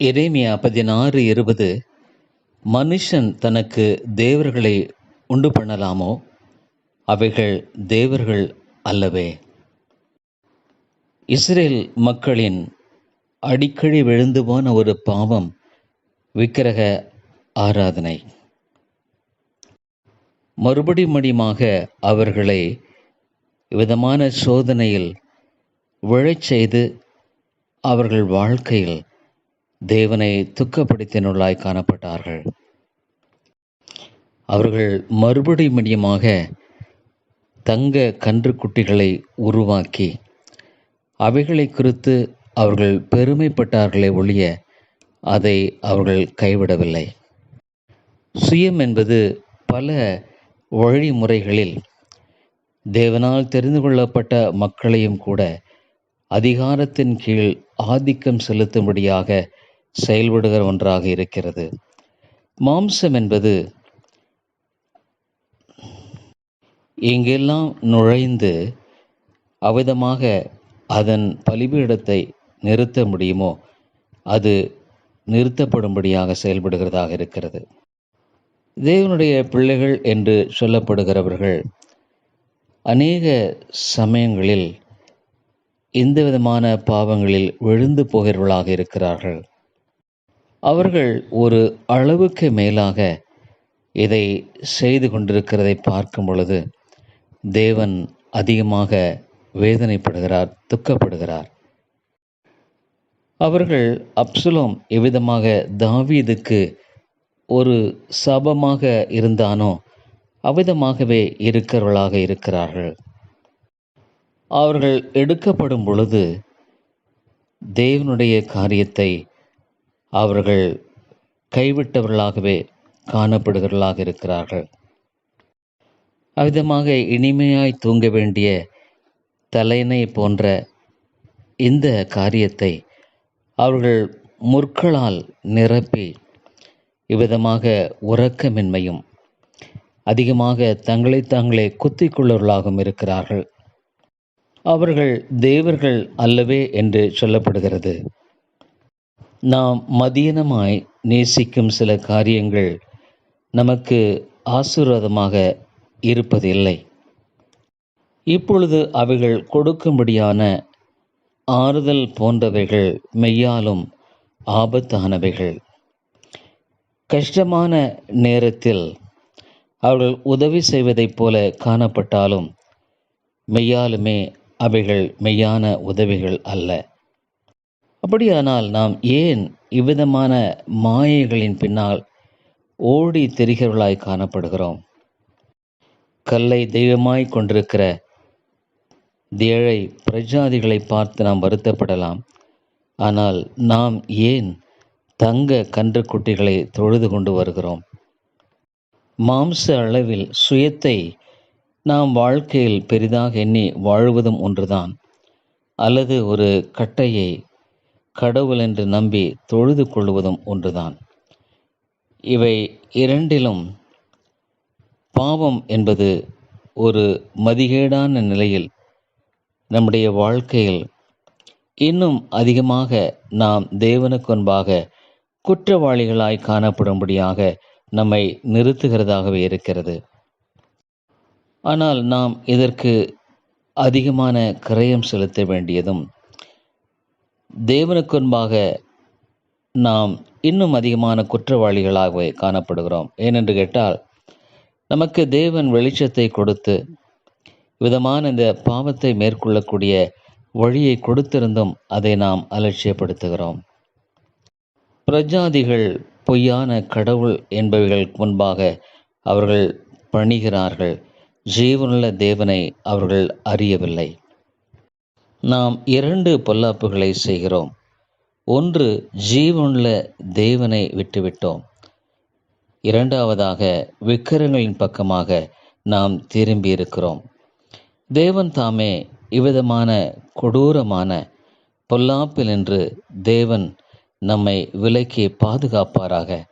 எரேமியா பதினாறு இருபது மனுஷன் தனக்கு தேவர்களை உண்டு பண்ணலாமோ? அவைகள் தேவர்கள் அல்லவே. இஸ்ரேல் மக்களின் அடிக்கடி விழுந்து போன ஒரு பாவம் விக்கிரக ஆராதனை. மறுபடி மடிமாக அவர்களை விதமான சோதனையில் விழச் செய்து அவர்கள் வாழ்க்கையில் தேவனை துக்கப்படுத்தினுள்ளாய் காணப்பட்டார்கள். அவர்கள் மறுபடி மடியமாக தங்க கன்றுக்குட்டிகளை உருவாக்கி அவைகளை குறித்து அவர்கள் பெருமைப்பட்டார்களே ஒழிய அதை அவர்கள் கைவிடவில்லை. சுயம் என்பது பல வழிமுறைகளில் தேவனால் தெரிந்து கொள்ளப்பட்ட மக்களையும் கூட அதிகாரத்தின் கீழ் ஆதிக்கம் செலுத்தும்படியாக செயல்படுகிற ஒன்றாக இருக்கிறது. மாம்சம் என்பது எங்கெல்லாம் நுழைந்து அவ்விதமாக அதன் பலிபீடத்தை நிறுத்த முடியுமோ அது நிறுத்தப்படும்படியாக செயல்படுகிறதாக இருக்கிறது. தேவனுடைய பிள்ளைகள் என்று சொல்லப்படுகிறவர்கள் அநேக சமயங்களில் இந்த விதமான பாவங்களில் விழுந்து போகிறவர்களாக இருக்கிறார்கள். அவர்கள் ஒரு அளவுக்கு மேலாக இதை செய்து கொண்டிருக்கிறதை பார்க்கும் பொழுது தேவன் அதிகமாக வேதனைப்படுகிறார் துக்கப்படுகிறார். அவர்கள் அப்சுலோம் எவ்விதமாக தாவீதுக்கு ஒரு சபமாக இருந்தானோ அவ்விதமாகவே இருக்கிறவர்களாக இருக்கிறார்கள். அவர்கள் எடுக்கப்படும் பொழுது தேவனுடைய காரியத்தை அவர்கள் கைவிட்டவர்களாகவே காணப்படுகிறவர்களாக இருக்கிறார்கள். அவ்விதமாக இனிமையாய் தூங்க வேண்டிய தலையணை போன்ற இந்த காரியத்தை அவர்கள் முற்களால் நிரப்பி இவ்விதமாக உறக்கமின்மையும் அதிகமாக தங்களை தாங்களே குத்திக்கொள்ளவர்களாகவும் இருக்கிறார்கள். அவர்கள் தேவர்கள் அல்லவே என்று சொல்லப்படுகிறது. நாம் மதியனமாய் நேசிக்கும் சில காரியங்கள் நமக்கு ஆசீர்வாதமாக இருப்பதில்லை. இப்பொழுது அவைகள் கொடுக்கும்படியான ஆறுதல் போன்றவைகள் மெய்யாலும் ஆபத்தானவைகள். கஷ்டமான நேரத்தில் அவர்கள் உதவி செய்வதைப் போல காணப்பட்டாலும் மெய்யாலுமே அவைகள் மெய்யான உதவிகள் அல்ல. அப்படியானால் நாம் ஏன் இவ்விதமான மாயைகளின் பின்னால் ஓடி தெரிகிறவர்களாய் காணப்படுகிறோம்? கல்லை தெய்வமாய் கொண்டிருக்கிற ஏழை பிரஜாதிகளை பார்த்து நாம் வருத்தப்படலாம். ஆனால் நாம் ஏன் தங்க கன்றுக்குட்டிகளை தொழுது கொண்டு வருகிறோம்? மாம்ச அளவில் சுயத்தை நாம் வாழ்க்கையில் பெரிதாக எண்ணி வாழ்வதும் ஒன்றுதான். அல்லது ஒரு கட்டையை கடவுள் என்று நம்பி தொழுது கொள்வதும் ஒன்றுதான். இவை இரண்டிலும் பாவம் என்பது ஒரு மதிகேடான நிலையில் நம்முடைய வாழ்க்கையில் இன்னும் அதிகமாக நாம் தேவனுக்கு முன்பாக குற்றவாளிகளாய் காணப்படும்படியாக நம்மை நிறுத்துகிறதாகவே இருக்கிறது. ஆனால் நாம் இதற்கு அதிகமான கிரயம் செலுத்த வேண்டியதும் தேவனுக்கு முன்பாக நாம் இன்னும் அதிகமான குற்றவாளிகளாகவே காணப்படுகிறோம். ஏனென்று கேட்டால் நமக்கு தேவன் வெளிச்சத்தை கொடுத்து விதமான இந்த பாவத்தை மேற்கொள்ளக்கூடிய வழியை கொடுத்திருந்தும் அதை நாம் அலட்சியப்படுத்துகிறோம். பிரஜாதிகள் பொய்யான கடவுள் என்பவைகளுக்கு முன்பாக அவர்கள் பணிகிறார்கள். ஜீவனுள்ள தேவனை அவர்கள் அறியவில்லை. நாம் இரண்டு பொல்லாப்புகளை செய்கிறோம். ஒன்று ஜீவனுள்ள தேவனை விட்டுவிட்டோம். இரண்டாவதாக விக்கிரங்களின் பக்கமாக நாம் திரும்பி இருக்கிறோம் தேவன் தாமே இவ்விதமான கொடூரமான பொல்லாப்பில் என்று தேவன் நம்மை விலக்கி பாதுகாப்பாராக